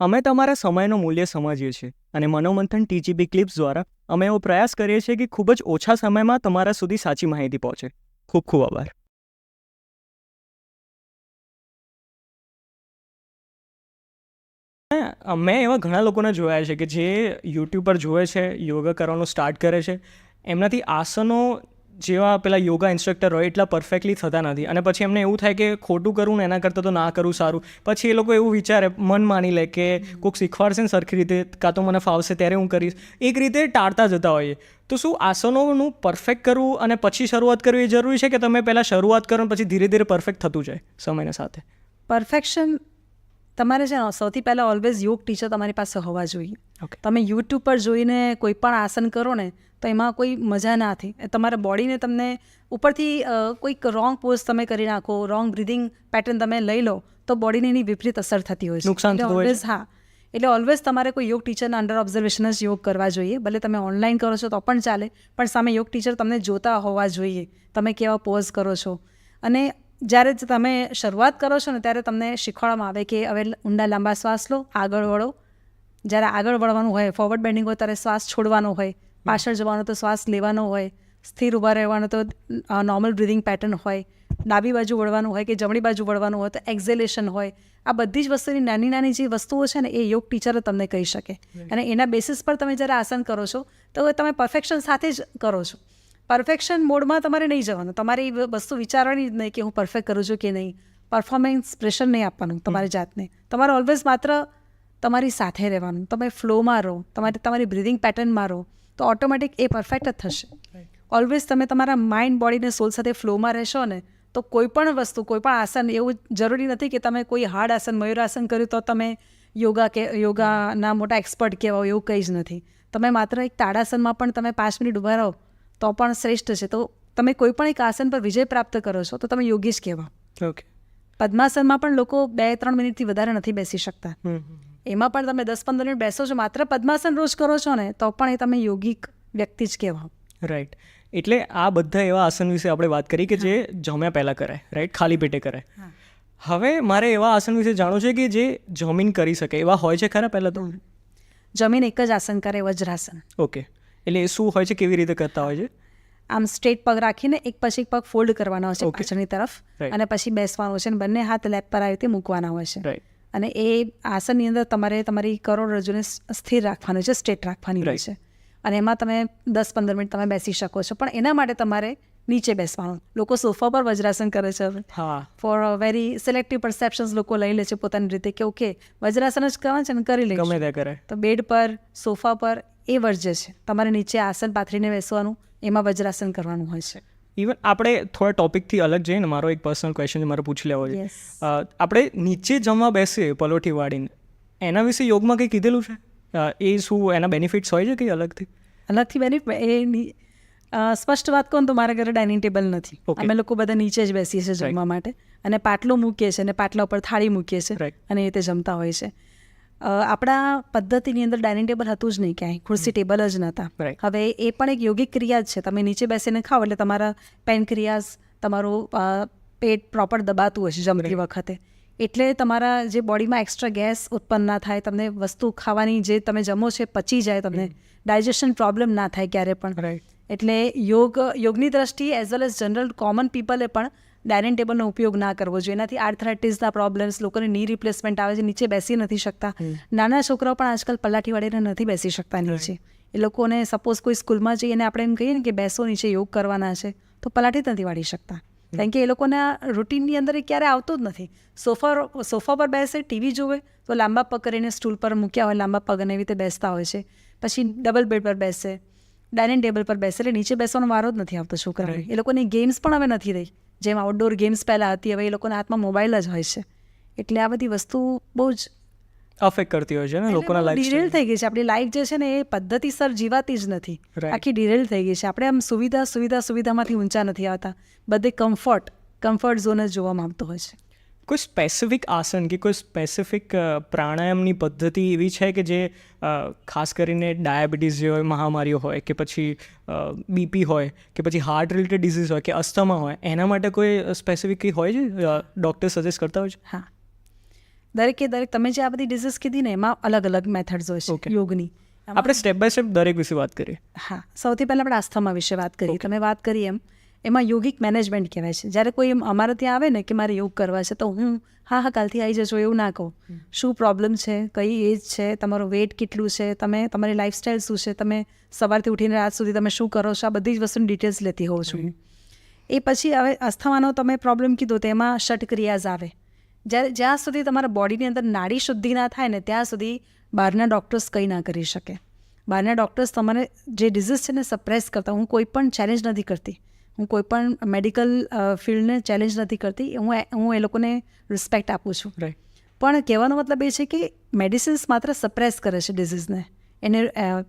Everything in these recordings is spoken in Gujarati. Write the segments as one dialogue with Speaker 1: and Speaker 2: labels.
Speaker 1: અમે તમારા સમયનું મૂલ્ય સમજીએ છીએ અને મનોમંથન ટીજીબી ક્લિપ્સ દ્વારા અમે એવો પ્રયાસ કરીએ છીએ કે ખૂબ જ ઓછા સમયમાં તમારા સુધી સાચી માહિતી પહોંચે. ખૂબ ખૂબ આભાર. મેં એવા ઘણા લોકોને જોયા છે કે જે યુટ્યુબ પર જોવે છે, યોગા કરવાનું સ્ટાર્ટ કરે છે. એમનાથી આસનો જેવા પેલા યોગા ઇન્સ્ટ્રક્ટર હોય એટલા પરફેક્ટલી થતા નથી. અને પછી એમને એવું થાય કે ખોટું કરવું ને એના કરતાં તો ના કરવું સારું. પછી એ લોકો એવું વિચારે, મન માની લે કે કોઈક શીખવાડશે ને સરખી રીતે, કાં તો મને ફાવશે ત્યારે હું કરીશ. એક રીતે ટાળતા જતા હોઈએ. તો શું આસનોનું પરફેક્ટ કરવું અને પછી શરૂઆત કરવી એ જરૂરી છે કે તમે પહેલાં શરૂઆત કરો પછી ધીરે ધીરે પરફેક્ટ થતું જાય સમયના સાથે?
Speaker 2: પરફેક્શન તમારે છે ને, સૌથી પહેલાં ઓલવેઝ યોગ ટીચર તમારી પાસે હોવા જોઈએ. તમે યુટ્યુબ પર જોઈને કોઈ પણ આસન કરો ને તો એમાં કોઈ મજા ના નથી એ તમારા બોડીને તમને ઉપરથી કોઈક રોંગ પોઝ તમે કરી નાખો રોંગ બ્રિધિંગ પેટર્ન તમે લઈ લો તો બોડીને એની વિપરીત અસર થતી હોય છે.
Speaker 1: નુકસાન
Speaker 2: always હા. એટલે ઓલવેઝ તમારે કોઈ યોગ ટીચરના અંડર ઓબ્ઝર્વેશન જ યોગ કરવા જોઈએ. ભલે તમે ઓનલાઈન કરો છો તો પણ ચાલે પણ સામે યોગ ટીચર તમને જોતા હોવા જોઈએ. તમે કેવા પોઝ કરો છો. અને જ્યારે તમે શરૂઆત કરો છો ને ત્યારે તમને શીખવાડવામાં આવે કે હવે ઊંડા લાંબા શ્વાસ લો આગળ વળો જ્યારે આગળ વળવાનું હોય ફોરવર્ડ બેન્ડિંગ હોય ત્યારે શ્વાસ છોડવાનો હોય પાછળ જવાનો તો શ્વાસ લેવાનો હોય સ્થિર ઊભા રહેવાનો તો નોર્મલ બ્રિધિંગ પેટર્ન હોય ડાબી બાજુ વળવાનું હોય કે જમણી બાજુ વળવાનું હોય તો એક્ઝેલેશન હોય. આ બધી જ વસ્તુની નાની નાની જે વસ્તુઓ છે ને એ યોગ ટીચર તમને કહી શકે. અને એના બેસિસ પર તમે જ્યારે આસન કરો છો તો તમે પરફેક્શન સાથે જ કરો છો. પરફેક્શન મોડમાં તમારે નહીં જવાનું. તમારે એ વસ્તુ વિચારવાની જ નહીં કે હું પરફેક્ટ કરું છું કે નહીં. પરફોર્મન્સ પ્રેશર નહીં આપવાનું તમારી જાતને. તમારે ઓલવેઝ માત્ર તમારી સાથે રહેવાનું તમે ફ્લોમાં રહો તમારે તમારી બ્રિધિંગ પેટર્નમાં રહો તો ઓટોમેટિક એ પરફેક્ટ જ થશે. ઓલવેઝ તમે તમારા માઇન્ડ બોડીને સોલ સાથે ફ્લોમાં રહેશો ને તો કોઈ પણ વસ્તુ કોઈ પણ આસન એવું જરૂરી નથી કે તમે કોઈ હાર્ડ આસન મયુરાસન કર્યું તો તમે યોગા કે યોગાના મોટા એક્સપર્ટ કહેવાઓ એવું કંઈ જ નથી. તમે માત્ર એક તાડાસનમાં પણ તમે પાંચ મિનિટ ઊભા રહો તો પણ શ્રેષ્ઠ છે. તો તમે કોઈ પણ એક આસન પર વિજય પ્રાપ્ત કરો છો તો તમે યોગી જ કહેવા
Speaker 1: ઓકે
Speaker 2: પદ્માસનમાં પણ લોકો બે ત્રણ મિનિટથી વધારે નથી બેસી શકતા. એમાં પણ તમે દસ પંદર મિનિટ બેસો છો માત્ર પદ્માસન રોજ કરો છો ને તો પણ એ તમે યોગિક વ્યક્તિ જ કહેવાઓ.
Speaker 1: રાઈટ એટલે આ બધા એવા આસન વિશે આપણે વાત કરી કે જે જમ્યા પહેલાં કરાય રાઈટ ખાલી પેટે કરાય. હવે મારે એવા આસન વિશે જાણવું છે કે જે જમીન કરી શકે એવા હોય છે ખરા પહેલાં તો?
Speaker 2: જમીન એક જ આસન કરે વજ્રાસન.
Speaker 1: ઓકે એટલે એ શું હોય છે કેવી રીતે કરતા હોય છે?
Speaker 2: આમ સ્ટ્રેટ પગ રાખીને એક પછી એક પગ ફોલ્ડ કરવાના હોય છે. પાછળની તરફ. અને પછી બેસવાનો છે અને બંને હાથ લેપ પર આવી રીતે મૂકવાના હોય છે.
Speaker 1: રાઈટ
Speaker 2: અને એ આસનની અંદર તમારે તમારી કરોડરજ્જુને સ્થિર રાખવાની છે સ્ટેટ રાખવાની હોય છે. અને એમાં તમે દસ પંદર મિનિટ તમે બેસી શકો છો. પણ એના માટે તમારે નીચે બેસવાનું. લોકો સોફા પર વજ્રાસન કરે છે
Speaker 1: હા.
Speaker 2: ફોર વેરી સિલેક્ટિવ પરસેપ્શન્સ લોકો લઈ લે છે પોતાની રીતે કે ઓકે વજ્રાસન જ કરવાનું છે ને કરી લે
Speaker 1: ગમે તે કરે.
Speaker 2: તો બેડ પર સોફા પર એ વર્જ્ય છે. તમારે નીચે આસન પાથરીને બેસવાનું એમાં વજ્રાસન કરવાનું હોય છે.
Speaker 1: ઇવન આપણે થોડા ટોપિકથી અલગ જઈને મારો એક પર્સનલ ક્વેશ્ચન મારે પૂછી લેવો છે. આપણે નીચે જમવા બેસીએ પલોઠી વાળીને એના વિશે યોગમાં કંઈ કીધેલું છે? એ શું એના બેનિફિટ્સ હોય છે કંઈ અલગથી?
Speaker 2: અલગથી બેનિફિટ એ સ્પષ્ટ વાત કહું તો મારા ઘરે ડાઇનિંગ ટેબલ નથી. અમે લોકો બધા નીચે જ બેસીએ છીએ. જમવા માટે. અને પાટલું મૂકીએ છીએ અને પાટલા ઉપર થાળી મૂકીએ છીએ. અને એ રીતે જમતા હોય છે. આપણા પદ્ધતિની અંદર ડાઇનિંગ ટેબલ હતું જ નહીં ક્યાંય. ખુરશી ટેબલ જ નહોતા. હવે એ પણ એક યોગિક ક્રિયા જ છે. તમે નીચે બેસીને ખાઓ એટલે તમારા પેનક્રિયાઝ તમારું પેટ પ્રોપર દબાતું હશે જમતી વખતે. એટલે તમારા જે બોડીમાં એક્સ્ટ્રા ગેસ ઉત્પન્ન ના થાય તમને વસ્તુ ખાવાની જે તમે જમો છે પચી જાય તમને ડાયજેશન પ્રોબ્લેમ ના થાય ક્યારે પણ. એટલે યોગ યોગની દ્રષ્ટિએ as well as general common પીપલે પણ ડાઇનિંગ ટેબલનો ઉપયોગ ના કરવો જોઈએ. એનાથી આર્થરાઇટિસના પ્રોબ્લેમ્સ લોકોને ની રિપ્લેસમેન્ટ આવે છે. નીચે બેસી નથી શકતા. નાના છોકરાઓ પણ આજકાલ પલાઠી વાળીને નથી બેસી શકતા નીચે. એ લોકોને સપોઝ કોઈ સ્કૂલમાં જઈને આપણે એમ કહીએ ને કે બેસો નીચે યોગ કરવાના છે તો પલાઠી જ નથી વાળી શકતા. કારણ કે એ લોકોના રૂટીનની અંદર એ ક્યારે આવતો જ નથી. સોફા સોફા પર બેસે ટીવી જોવે તો લાંબા પગ કરીને સ્ટૂલ પર મૂક્યા હોય લાંબા પગ અને એવી રીતે બેસતા હોય છે. પછી ડબલ બેડ પર બેસે ડાઇનિંગ ટેબલ પર બેસે એટલે નીચે બેસવાનો વારો જ નથી આવતો છોકરાને એ લોકોની ગેમ્સ પણ હવે નથી રહી. જેમ આઉટડોર ગેમ્સ પહેલાં હતી હવે એ લોકોના હાથમાં મોબાઈલ જ હોય છે. એટલે આ બધી વસ્તુ બહુ જ
Speaker 1: અફેક્ટ કરતી હોય છે ને લોકોના
Speaker 2: ડિરેલ થઈ ગઈ છે. આપણી લાઈફ જે છે ને એ પદ્ધતિસર જીવાતી જ નથી. આખી ડિરેલ થઈ ગઈ છે. આપણે આમ સુવિધા સુવિધા સુવિધામાંથી ઊંચા નથી આવતા. બધે કમ્ફર્ટ કમ્ફર્ટ ઝોન જ જોવામાં આવતો હોય છે.
Speaker 1: કોઈ સ્પેસિફિક આસન કે કોઈ સ્પેસિફિક પ્રાણાયામની પદ્ધતિ એવી છે કે જે ખાસ કરીને ડાયાબિટીસ જે હોય મહામારીઓ હોય કે પછી બીપી હોય કે પછી હાર્ટ રિલેટેડ ડિઝીઝ હોય કે અસ્થમા હોય એના માટે કોઈ સ્પેસિફિક કંઈ હોય છે ડૉક્ટર સજેસ્ટ કરતા હોય છે?
Speaker 2: હા. દરેકે દરેક તમે જે આ બધી ડિઝીઝ કીધી ને એમાં અલગ અલગ મેથડ્સ હોય. છે યોગની.
Speaker 1: આપણે સ્ટેપ બાય સ્ટેપ દરેક વિશે વાત કરીએ.
Speaker 2: હા. સૌથી પહેલાં આપણે આસ્થમા વિશે વાત કરીએ. તમે વાત કરી એમ. એમાં યોગિક મેનેજમેન્ટ કહેવાય છે. જ્યારે કોઈ એમ અમારે ત્યાં આવે ને કે મારે યોગ કરવા છે તો હું હા હા કાલથી આવી જજો એવું ના કહું. શું પ્રોબ્લેમ છે? કઈ એજ છે? તમારો વેટ કેટલું છે? તમે તમારી લાઈફસ્ટાઈલ શું છે? તમે સવારથી ઉઠીને રાત સુધી તમે શું કરો છો? આ બધી જ વસ્તુની ડિટેલ્સ લેતી હોઉં છું. એ પછી હવે અસ્થમાનો તમે પ્રોબ્લેમ કીધો તો એમાં ષટક્રિયાઝ આવે. જ્યારે જ્યાં સુધી તમારા બોડીની અંદર નાડી શુદ્ધિ ના થાય ને ત્યાં સુધી બહારના ડૉક્ટર્સ કંઈ ના કરી શકે. બહારના ડૉક્ટર્સ તમારે જે ડિઝીઝ છે ને સપ્રેસ કરતા હું કોઈ પણ ચેલેન્જ નથી કરતી. હું કોઈ પણ મેડિકલ ફિલ્ડને ચેલેન્જ નથી કરતી હું હું એ લોકોને રિસ્પેક્ટ આપું છું.
Speaker 1: રાઈટ
Speaker 2: પણ કહેવાનો મતલબ એ છે કે મેડિસિન્સ માત્ર સપ્રેસ કરે છે ડિઝીઝને એને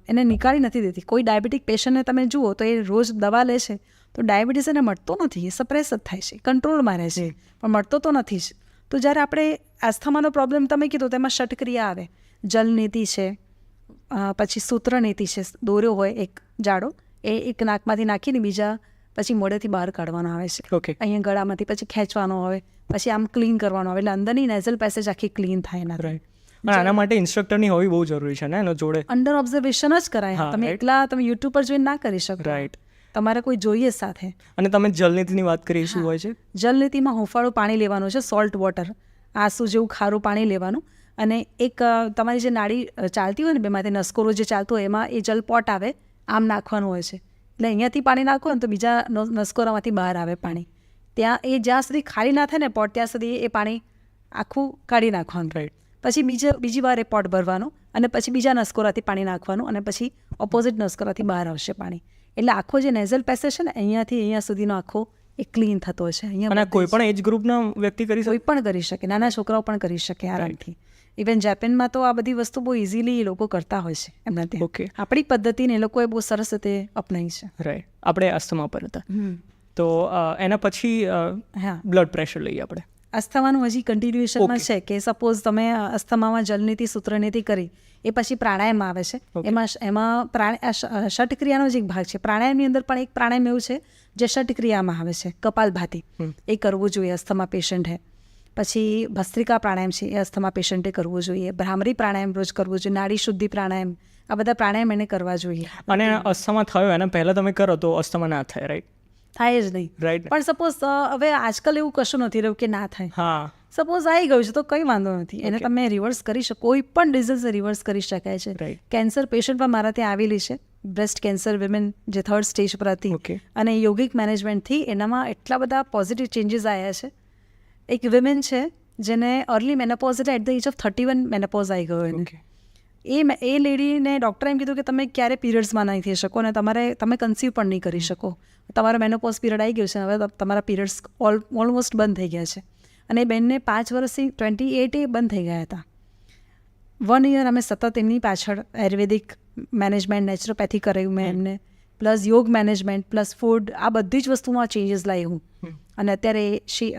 Speaker 2: એને નિકાળી નથી દેતી. કોઈ ડાયાબિટીક પેશન્ટને તમે જુઓ તો એ રોજ દવા લે છે તો ડાયાબિટીસ એને મળતો નથી એ સપ્રેસ જ થાય છે કંટ્રોલમાં રહે છે. પણ મળતો તો નથી જ. તો જ્યારે આપણે આસ્થામાનો પ્રોબ્લેમ તમે કીધો તેમાં ષટક્રિયા આવે. જલનીતિ છે પછી સૂત્રનીતિ છે દોર્યો હોય એક જાડો એ એક નાકમાંથી નાખીને બીજા પછી મોઢેથી બહાર કાઢવાનો આવે છે.
Speaker 1: ઓકે
Speaker 2: અહીંયા ગળામાંથી પછી ખેંચવાનો આવે પછી આમ ક્લીન કરવાનો આવે. એટલે અંદરની નેઝલ પેસેજ આખી ક્લીન થાય એના
Speaker 1: રાઈટ પણ આના માટે ઇન્સ્ટ્રક્ટરની હોવી બહુ જરૂરી છે ને? એનો જોડે
Speaker 2: અંડર ઓબ્ઝર્વેશન જ કરાય. તમે. એકલા તમે યુટ્યુબ પર જોઈને ના કરી શકો.
Speaker 1: રાઈટ
Speaker 2: તમારે કોઈ જોઈએ સાથે.
Speaker 1: અને તમે જલનીતિની વાત કરી શું હોય છે?
Speaker 2: જલનીતિમાં હુંફાળું પાણી લેવાનું છે સોલ્ટ વોટર આંસુ જેવું ખારું પાણી લેવાનું. અને એક તમારી જે નાળી ચાલતી હોય ને બેમાંથી નસકોરો જે ચાલતો હોય એમાં એ જલપોટ આવે આમ નાખવાનું હોય છે. એટલે અહીંયાથી પાણી નાખો ને તો બીજા નસકોરામાંથી બહાર આવે પાણી. ત્યાં એ જ્યાં સુધી ખાલી ના થાય ને પોટ ત્યાં સુધી એ પાણી આખું કાઢી નાખવાનું
Speaker 1: રાઈટ
Speaker 2: પછી બીજે બીજી વાર એ પોટ ભરવાનું અને પછી બીજા નસકોરાથી પાણી નાખવાનું અને પછી ઓપોઝિટ નસકોરાથી બહાર આવશે પાણી. એટલે આખો જે નેઝલ પેસેજ છે ને અહીંયાથી અહીંયા સુધીનો આખો એ ક્લીન થતો
Speaker 1: છે
Speaker 2: અહીંયા
Speaker 1: કોઈ પણ એજ ગ્રુપના વ્યક્તિ કરી
Speaker 2: કોઈ પણ કરી શકે. નાના છોકરાઓ પણ કરી શકે આરામથી ઇવન જાપાનમાં તો આ બધી વસ્તુ બહુ ઇઝીલી એ લોકો કરતા હોય છે એમના ત્યાં
Speaker 1: ઓકે
Speaker 2: આપણી પદ્ધતિને એ લોકોએ બહુ સરસ રીતે અપનાવી છે.
Speaker 1: રાઈટ આપણે અસ્થમા પર હતા. તો એના પછી
Speaker 2: હા.
Speaker 1: બ્લડ પ્રેશર લઈએ આપણે.
Speaker 2: અસ્થમાનું હજી કન્ટિન્યુએશનમાં છે કે સપોઝ તમે અસ્થમામાં જલનીતિ સૂત્રનીતિ કરી એ પછી પ્રાણાયામ આવે છે. એમાં એમાં પ્રાણ ષટક્રિયાનો જ એક ભાગ છે. પ્રાણાયામની અંદર પણ એક પ્રાણાયામ એવું છે જે ષટક્રિયામાં આવે છે કપાલભાતી. એ કરવું જોઈએ અસ્થમા પેશન્ટે પછી ભસ્ત્રિકા પ્રાણાયામ છે એ અસ્થમા પેશન્ટે કરવું જોઈએ ભ્રામરી પ્રાણાયામ રોજ કરવું જોઈએ નાડી શુદ્ધિ પ્રાણાયામ આ બધા પ્રાણાયામ એને કરવા જોઈએ.
Speaker 1: અને અસ્થમા થયો એના પહેલાં તમે કરો તો અસ્થમા ના થાય રાઈટ
Speaker 2: થાય જ નહીં.
Speaker 1: રાઈટ
Speaker 2: પણ સપોઝ હવે આજકાલ એવું કશું નથી રહ્યું કે ના થાય.
Speaker 1: હા.
Speaker 2: સપોઝ આવી ગયું છે તો કંઈ વાંધો નથી. એને તમે રિવર્સ કરી શકો કોઈ પણ ડિઝીઝ રિવર્સ કરી શકાય છે. કેન્સર પેશન્ટ પણ મારા ત્યાં આવેલી છે. બ્રેસ્ટ કેન્સર વિમેન જે થર્ડ સ્ટેજ પર હતી. અને યોગિક મેનેજમેન્ટથી એનામાં એટલા બધા પોઝિટિવ ચેન્જીસ આવ્યા છે. એક વિમેન છે જેને અર્લી મેનોપોઝ એટલે at the age of thirty one menopause આવી ગયો એને. એ મે- એ લેડીને ડૉક્ટરે એમ કીધું કે તમે ક્યારે પીરિયડ્સમાં નહીં થઈ શકો અને તમારે તમે કન્સીવ પણ નહીં કરી શકો. તમારો મેનોપોઝ પીરિયડ આવી ગયો છે હવે તમારા પીરિયડ્સ ઓલ ઓલમોસ્ટ બંધ થઈ ગયા છે. અને એ બેનને પાંચ વર્ષથી ટ્વેન્ટી એટ એ બંધ થઈ ગયા હતા. વન યર અમે સતત એમની પાછળ આયુર્વેદિક મેનેજમેન્ટ નેચરોપેથી કર્યું મેં એમને. પ્લસ યોગ મેનેજમેન્ટ પ્લસ ફૂડ આ બધી જ વસ્તુમાં ચેન્જીસ લાવી હું. અને અત્યારે શી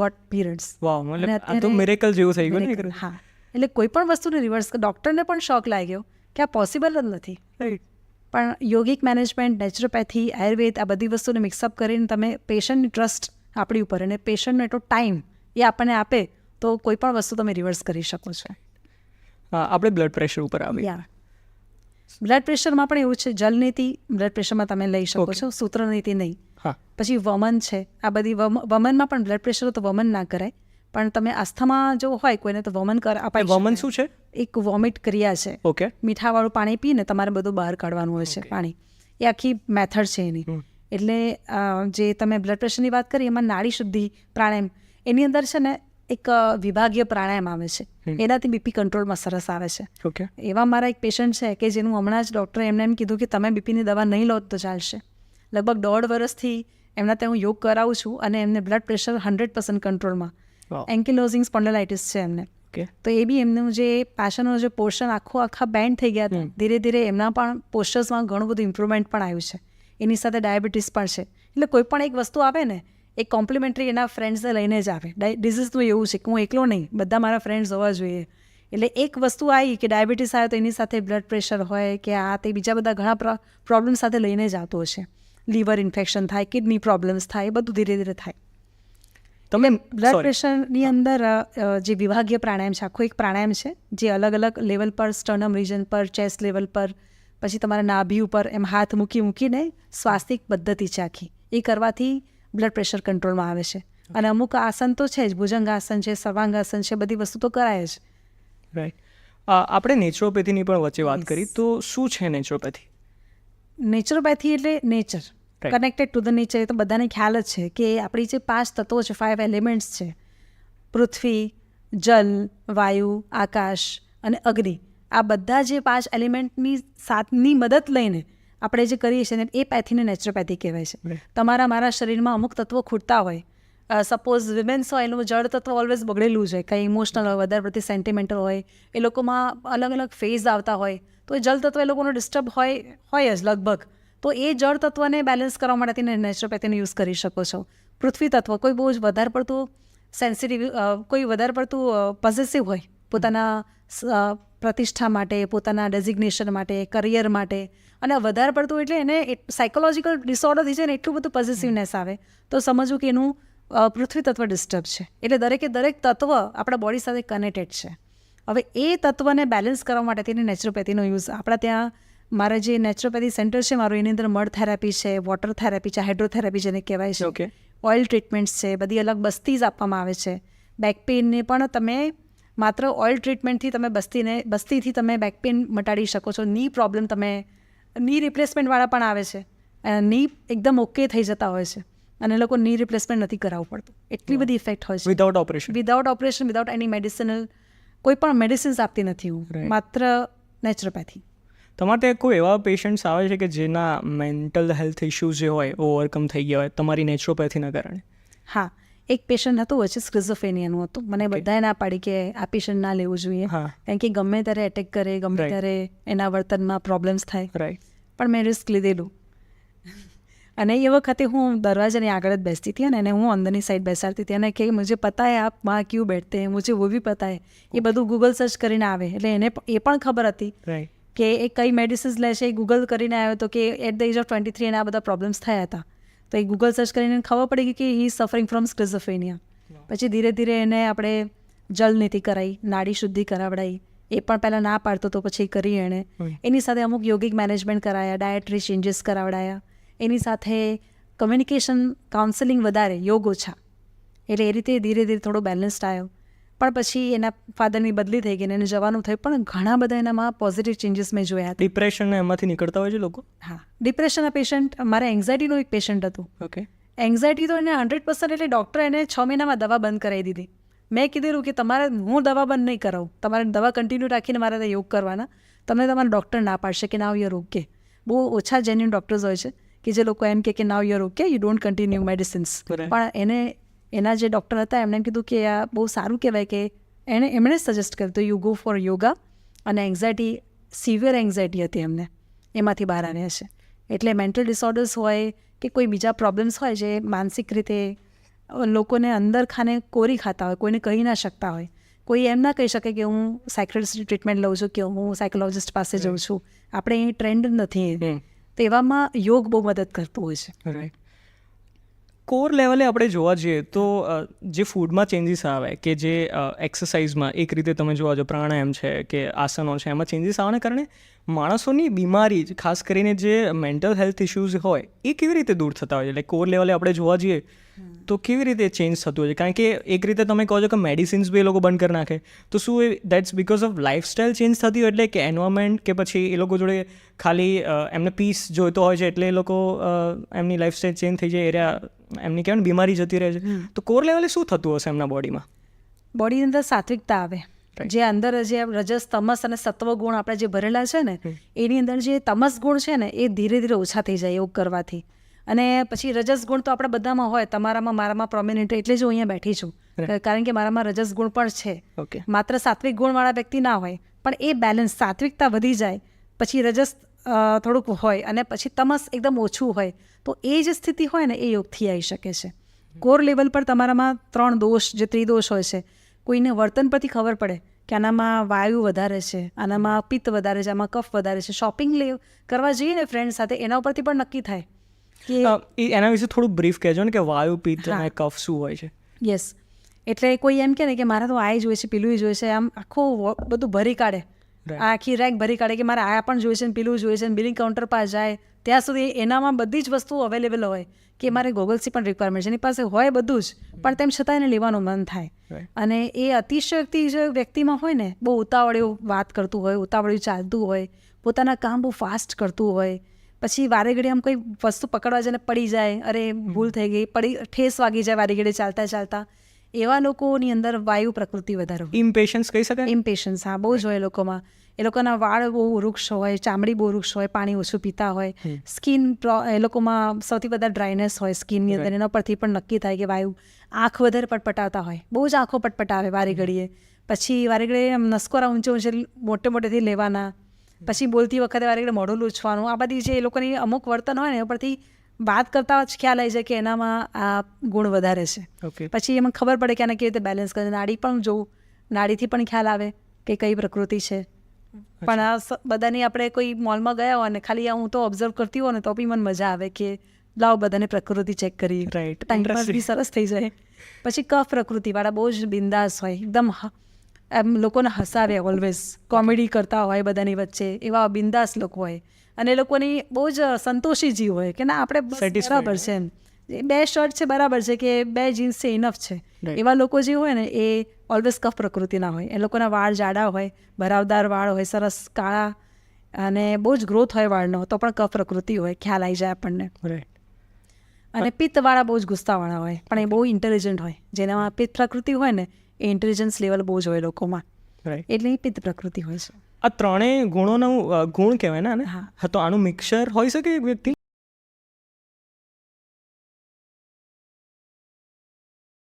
Speaker 2: ગોટ પીરિયડ્સ
Speaker 1: વાવ મતલબ આ તો મિરેકલ જેવું થઈ ગયું ને
Speaker 2: હા. એટલે કોઈ પણ વસ્તુને રિવર્સ ડૉક્ટરને પણ શોખ લાગ્યો કે આ પોસિબલ જ નથી.
Speaker 1: રાઈટ
Speaker 2: પણ યોગિક મેનેજમેન્ટ નેચરોપેથી આયુર્વેદ આ બધી વસ્તુને મિક્સઅપ કરીને તમે પેશન્ટની ટ્રસ્ટ આપણી ઉપર અને પેશન્ટનો એટલો ટાઈમ એ આપણને આપે તો કોઈ પણ વસ્તુ તમે રિવર્સ કરી શકો છો.
Speaker 1: આપણે બ્લડ પ્રેશર ઉપર આવીએ.
Speaker 2: બ્લડ પ્રેશરમાં પણ એવું છે જલનીતિ બ્લડ પ્રેશરમાં તમે લઈ શકો. છો સૂત્રનીતિ નહીં. પછી વમન છે. આ બધી વમનમાં પણ બ્લડ પ્રેશર તો વમન ના કરાય. પણ તમે આસ્થામાં જો હોય કોઈને તો વમન કર અપાય
Speaker 1: વમન શું છે?
Speaker 2: એક વોમિટ ક્રિયા છે.
Speaker 1: ઓકે.
Speaker 2: મીઠાવાળું પાણી પીને તમારે બધું બહાર કાઢવાનું હોય છે પાણી. એ આખી મેથડ છે એની. એટલે જે તમે બ્લડ પ્રેશરની વાત કરી એમાં નાડી શુદ્ધિ પ્રાણાયામ એની અંદર છે ને એક વિભાગીય પ્રાણાયામ આવે છે. એનાથી બીપી કંટ્રોલમાં સરસ આવે છે.
Speaker 1: ઓકે.
Speaker 2: એવા મારા એક પેશન્ટ છે કે જેનું હમણાં જ ડૉક્ટરે એમને એમ કીધું કે તમે બીપીની દવા નહીં લો તો ચાલશે. લગભગ દોઢ વર્ષથી એમના ત્યાં હું યોગ કરાવું છું અને એમને બ્લડ પ્રેશર હંડ્રેડ પર્સન્ટ કંટ્રોલમાં એન્કિલોઝિંગ સ્પોન્ડલાઇટિસ છે એમને. તો એ બી એમનું જે પાછળનો જે પોર્શન આખો આખા બેન્ડ થઈ ગયા હતા ધીરે ધીરે એમના પણ પોસ્ટર્સમાં ઘણું બધું ઇમ્પ્રુવમેન્ટ પણ આવ્યું છે. એની સાથે ડાયાબિટીસ પણ છે. એટલે કોઈ પણ એક વસ્તુ આવે ને એ કોમ્પ્લિમેન્ટરી એના ફ્રેન્ડ્સને લઈને જ આવે. ડિઝીઝનું એવું છે કે હું એકલો નહીં બધા મારા ફ્રેન્ડ્સ હોવા જોઈએ. એટલે એક વસ્તુ આવી કે ડાયાબિટીસ આવે તો એની સાથે બ્લડ પ્રેશર હોય કે આ તે બીજા બધા ઘણા પ્રોબ્લેમ સાથે લઈને જ આવતો હશે. લીવર ઇન્ફેક્શન થાય કિડની પ્રોબ્લેમ્સ થાય એ બધું ધીરે ધીરે થાય.
Speaker 1: તમે
Speaker 2: બ્લડ પ્રેશરની અંદર જે વિભાગીય પ્રાણાયામ છે આખો એક પ્રાણાયામ છે જે અલગ અલગ લેવલ પર સ્ટર્નમ રિજન પર ચેસ્ટ લેવલ પર પછી તમારા નાભી ઉપર એમ હાથ મૂકી મૂકીને સ્વાસ્તિક પદ્ધતિ છે આખી. એ કરવાથી બ્લડ પ્રેશર કંટ્રોલમાં આવે છે. અને અમુક આસન તો છે જ ભુજંગ આસન છે સર્વાંગાસન છે બધી વસ્તુ તો કરાય જ.
Speaker 1: રાઈટ આપણે નેચરોપેથીની પણ વચ્ચે વાત કરી તો શું છે નેચરોપેથી
Speaker 2: નેચરોપેથી એટલે nature. Connected to the nature એ તો બધાને ખ્યાલ જ છે કે આપણી જે પાંચ તત્વો છે ફાઇવ એલિમેન્ટ્સ છે પૃથ્વી જલ વાયુ આકાશ અને અગ્નિ. આ બધા જે પાંચ એલિમેન્ટની સાથની મદદ લઈને આપણે જે કરીએ છીએ ને એ પેથીને નેચરોપેથી કહેવાય છે. તમારા મારા શરીરમાં અમુક તત્વો ખૂટતા હોય. સપોઝ વિમેન્સ હોય એનું જળ તત્વ ઓલવેઝ બગડેલું છે કંઈ ઇમોશનલ હોય વધારે પ્રતિ સેન્ટિમેન્ટલ હોય એ લોકોમાં અલગ અલગ ફેઝ આવતા હોય. તો એ જળ તત્વ એ લોકોનો ડિસ્ટર્બ હોય હોય જ લગભગ. તો એ જળ તત્વને બેલેન્સ કરવા માટે તમે નેચરોપેથીનો યુઝ કરી શકો છો. પૃથ્વી તત્વ કોઈ બહુ જ વધારે પડતું સેન્સિટિવ કોઈ વધારે પડતું પોઝિટિવ હોય, પોતાના પ્રતિષ્ઠા માટે, પોતાના ડેઝિગ્નેશન માટે કરિયર માટે. અને વધારે પડતું એટલે એને સાયકોલોજીકલ ડિસઓર્ડર થઈ જાય ને એટલું બધું પોઝિટિવનેસ આવે. તો સમજવું કે એનું પૃથ્વી તત્વ ડિસ્ટર્બ છે. એટલે દરેકે દરેક તત્વ આપણા બોડી સાથે કનેક્ટેડ છે. હવે એ તત્વને બેલેન્સ કરવા માટે તેની નેચરોપેથીનો યુઝ આપણા ત્યાં મારા જે નેચરોપેથી સેન્ટર છે મારું એની અંદર મડ થેરાપી છે વોટર થેરાપી છે હાઇડ્રોથેરાપી જેને કહેવાય છે.
Speaker 1: ઓકે
Speaker 2: ઓઇલ ટ્રીટમેન્ટ્સ છે બધી અલગ બસ્તીઝ આપવામાં આવે છે. બેક પેઇનને પણ તમે માત્ર ઓઇલ ટ્રીટમેન્ટથી તમે બસ્તીને બસ્તીથી તમે બેક પેઇન મટાડી શકો છો. ની પ્રોબ્લેમ તમે ની રિપ્લેસમેન્ટવાળા પણ આવે છે. ની એકદમ ઓકે થઈ જતા હોય છે. અને એ લોકો ની રિપ્લેસમેન્ટ નથી કરાવવું પડતું. એટલી બધી ઇફેક્ટ હોય છે.
Speaker 1: Without operation
Speaker 2: without operation without એની મેડિસિનલ કોઈ પણ મેડિસિન્સ આપતી નથી હું. માત્ર નેચરોપેથી
Speaker 1: તમારે ત્યાં કોઈ એવા પેશન્ટ્સ આવે છે કે જેના મેન્ટલ હેલ્થ ઇશ્યુઝ જે હોય ઓવરકમ થઈ ગયા હોય તમારી નેચરોપેથીના કારણે?
Speaker 2: હા એક પેશન્ટ હતું વચ્ચે સ્ક્રિઝોફેનિયાનું હતું. મને બધાએ ના પાડી કે આ પેશન્ટ ના લેવું જોઈએ. કારણ કે ગમે ત્યારે એટેક કરે ગમે ત્યારે એના વર્તનમાં પ્રોબ્લેમ્સ થાય.
Speaker 1: રાઈટ
Speaker 2: પણ મેં રિસ્ક લીધેલું. અને એ વખતે હું દરવાજાની આગળ જ બેસતી હતી અને હું અંદરની સાઈડ બેસાડતી હતી. અને કે મુજબ પતા આપમાં ક્યુ બેઠતે મુજબ મુજે વો ભી પતા એ બધું ગૂગલ સર્ચ કરીને આવે. એટલે એને એ પણ ખબર હતી.
Speaker 1: રાઈટ
Speaker 2: કે એ કઈ મેડિસિન્સ લે છે એ ગૂગલ કરીને આવ્યો તો કે at the age of twenty three એના આ બધા પ્રોબ્લેમ્સ થયા હતા. તો એ ગૂગલ સર્ચ કરીને ખબર પડી ગઈ કે હી સફરિંગ ફ્રોમ સ્ક્રિઝોફેનિયા પછી ધીરે ધીરે એને આપણે જલનીતિ કરાવી નાડી શુદ્ધિ કરાવડાવી એ પણ પહેલાં ના પાડતો તો પછી કરી એણે. એની સાથે અમુક યોગિક મેનેજમેન્ટ કરાયા ડાયટરી ચેન્જીસ કરાવડાયા. એની સાથે કમ્યુનિકેશન કાઉન્સેલિંગ વધારે યોગ ઓછા. એટલે એ રીતે ધીરે ધીરે થોડો બેલેન્સ્ડ આવ્યો પણ પછી એના ફાધરની બદલી થઈ ગઈ એને જવાનું થયું. પણ ઘણા બધા એનામાં પોઝિટિવ ચેન્જીસ મેં જોયા હતા.
Speaker 1: ડિપ્રેશન એમાંથી નીકળતા હોય છે લોકો?
Speaker 2: હા. ડિપ્રેશનના પેશન્ટ મારા એન્ઝાયટીનો એક પેશન્ટ હતું.
Speaker 1: ઓકે
Speaker 2: એન્ઝાયટી તો એને હંડ્રેડ પર્સન્ટ એટલે ડૉક્ટરે એને છ મહિનામાં દવા બંધ કરાવી દીધી. મેં કીધેલું કે તમારે હું દવા બંધ નહીં કરાવું. તમારે દવા કન્ટિન્યુ રાખીને મારે યોગ કરવાના. તમને તમારા ડૉક્ટર ના પાડશે કે નાવ યુર ઓકે બહુ ઓછા જેન્યુન ડૉક્ટર્સ હોય છે કે જે લોકો એમ કે now your okay you don't continue medicines. પણ એને એના જે ડૉક્ટર હતા એમણે કીધું કે આ બહુ સારું કહેવાય કે એણે એમણે સજેસ્ટ કર્યું હતું યુ ગો ફોર યોગા અને એન્ઝાયટી સિવિયર એન્ઝાયટી હતી એમને. એમાંથી બહાર આવ્યા છે. એટલે મેન્ટલ ડિસઓર્ડર્સ હોય કે કોઈ બીજા પ્રોબ્લેમ્સ હોય જે માનસિક રીતે લોકોને અંદર ખાને કોરી ખાતા હોય કોઈને કહી ના શકતા હોય. કોઈ એમ ના કહી શકે કે હું સાયક્રેટિસ્ટ ટ્રીટમેન્ટ લઉં છું કે હું સાયકોલોજિસ્ટ પાસે જઉં છું. આપણે એ ટ્રેન્ડ નથી.
Speaker 1: તેવામાં
Speaker 2: તો એવામાં યોગ બહુ મદદ કરતું હોય છે.
Speaker 1: રાઈટ કોર લેવલે આપણે જોવા જઈએ તો જે ફૂડમાં ચેન્જીસ આવે કે જે એક્સરસાઇઝમાં એક રીતે તમે જોવા જો પ્રાણાયામ છે કે આસનો છે, એમાં ચેન્જીસ આવવાને કારણે માણસોની બીમારી જ, ખાસ કરીને જે મેન્ટલ હેલ્થ ઇશ્યુઝ હોય, એ કેવી રીતે દૂર થતા હોય છે? એટલે કોર લેવલે આપણે જોવા જઈએ તો કેવી રીતે ચેન્જ થતું હોય છે? કારણ કે એક રીતે તમે કહો છો કે મેડિસિન્સ બી એ લોકો બંધ કરી નાખે. તો શું એ that's because of lifestyle change થતી હોય એટલે કે એન્વાયરમેન્ટ કે પછી એ લોકો જોડે ખાલી એમને પીસ જોઈતો હોય છે એટલે એ લોકો એમની લાઇફસ્ટાઇલ ચેન્જ થઈ જાય એરિયા એમની કહેવાય ને બીમારી જતી રહે છે. તો કોર લેવલે શું થતું હશે એમના બોડીમાં
Speaker 2: બોડીની અંદર સાત્વિકતા આવે. જે અંદર જે રજસ તમસ અને સત્વ ગુણ આપણે જે ભરેલા છે ને એની અંદર જે તમસ ગુણ છે ને એ ધીરે ધીરે ઓછા થઈ જાય યોગ કરવાથી. અને પછી રજસ ગુણ તો આપણા બધામાં હોય તમારામાં મારામાં પ્રોમિનેન્ટ એટલે જ હું અહીંયા બેઠી છું. કારણ કે મારામાં રજસ ગુણ પણ છે.
Speaker 1: ઓકે
Speaker 2: માત્ર સાત્વિક ગુણવાળા વ્યક્તિ ના હોય પણ એ બેલેન્સ સાત્વિકતા વધી જાય. પછી રજસ થોડુંક હોય અને પછી તમસ એકદમ ઓછું હોય. તો એ જે સ્થિતિ હોય ને એ યોગથી આવી શકે છે. કોર લેવલ પર તમારામાં ત્રણ દોષ જે ત્રિદોષ હોય છે કોઈને વર્તન પરથી ખબર પડે કે આનામાં વાયુ વધારે છે આનામાં પિત્ત વધારે છે આમાં કફ વધારે છે. શોપિંગ લે કરવા જઈએ ને ફ્રેન્ડ સાથે એના ઉપરથી પણ નક્કી થાય કે
Speaker 1: એ એના વિશે થોડું બ્રીફ કહેજો ને કે વાયુ પિત્ત. અને કફ શું હોય છે?
Speaker 2: યસ એટલે કોઈ એમ કે ને કે મારે તો આ જોઈએ છે પેલું જોઈએ છે આમ આખું બધું ભરી કાઢે. આખી રેક ભરી કાઢે કે મારે આ પણ જોઈએ છે ને પેલું જોઈએ છે ને બિલિંગ કાઉન્ટર પાસે જાય ત્યાં સુધી એનામાં બધી જ વસ્તુઓ અવેલેબલ હોય કે મારે ગોગલ્સની પણ રિક્વાયરમેન્ટ છે એની પાસે હોય બધું જ પણ તેમ છતાં એને લેવાનું મન થાય. અને એ અતિશયોક્તિ જે વ્યક્તિમાં હોય ને બહુ ઉતાવળિયું વાત કરતું હોય ઉતાવળિયું ચાલતું હોય પોતાના કામ બહુ ફાસ્ટ કરતું હોય પછી વારે ઘડી આમ કોઈ વસ્તુ પકડવા જઈને પડી જાય અરે ભૂલ થઈ ગઈ પડી ઠેસ વાગી જાય વારે ઘડી ચાલતા ચાલતા એવા લોકોની અંદર વાયુ પ્રકૃતિ વધારે
Speaker 1: ઇમ્પેશન્સ કહી શકાય?
Speaker 2: ઇમ્પેશન્સ હા બહુ જ હોય લોકોમાં. એ લોકોના વાળ બહુ વૃક્ષ હોય ચામડી બહુ વૃક્ષ હોય પાણી ઓછું પીતા હોય. સ્કિન એ લોકોમાં સૌથી વધારે ડ્રાયનેસ હોય સ્કિનની અંદર એના પરથી પણ નક્કી થાય કે વાયુ આંખ વધારે પટપટાવતા હોય. બહુ જ આંખો પટપટાવે વારે ઘડીએ. પછી વારે ઘડીએ નસકોરા ઊંચે ઊંચે મોટે મોટેથી લેવાના. પછી બોલતી વખતે વારે ઘડી મોઢું લૂછવાનું. આ બધી જે એ લોકોની અમુક વર્તન હોય ને એ પરથી વાત કરતા જ ખ્યાલ આવી જાય કે એનામાં આ ગુણ વધારે છે.
Speaker 1: ઓકે
Speaker 2: પછી એમાં ખબર પડે કે આને કેવી રીતે બેલેન્સ કરે નાડી પણ જોવું. નાડીથી પણ ખ્યાલ આવે કે કઈ પ્રકૃતિ છે. પણ આ બધાની આપણે કોઈ મોલમાં ગયા હોય અને ખાલી હું તો ઓબ્ઝર્વ કરતી હોઉં ને તો બી મને મજા આવે કે લાવ બધાને પ્રકૃતિ ચેક કરી. રાઈટ બી સરસ થઈ જાય. પછી કફ પ્રકૃતિવાળા બહુ જ બિંદાસ હોય એકદમ એમ લોકોને હસાવે ઓલવેઝ કોમેડી કરતા હોય બધાની વચ્ચે એવા બિંદાસ લોકો હોય. અને એ લોકોની બહુ જ સંતોષી જીવ હોય કે ના આપણે બરાબર છે એમ. બે શર્ટ છે બરાબર છે કે બે જીન્સ છે ઇનફ છે. એવા લોકો જે હોય ને એ ઓલવેઝ કફ પ્રકૃતિના હોય. એ લોકોના વાળ જાડા હોય ભરાવદાર વાળ હોય સરસ કાળા અને બહુ જ ગ્રોથ હોય વાળનો તો પણ કફ પ્રકૃતિ હોય. ખ્યાલ આવી જાય આપણને. અને પિત્તવાળા બહુ જ ગુસ્સાવાળા હોય પણ એ બહુ ઇન્ટેલિજન્ટ હોય. જેનામાં પિત્ત પ્રકૃતિ હોય ને એ ઇન્ટેલિજન્સ લેવલ બહુ જ હોય લોકોમાં. એટલે એ પિત્ત પ્રકૃતિ હોય છે.
Speaker 1: આ ત્રણેય ગુણોનું ગુણ કહેવાય ને
Speaker 2: હા.
Speaker 1: હા તો આનું મિક્સર હોઈ શકે એક વ્યક્તિ?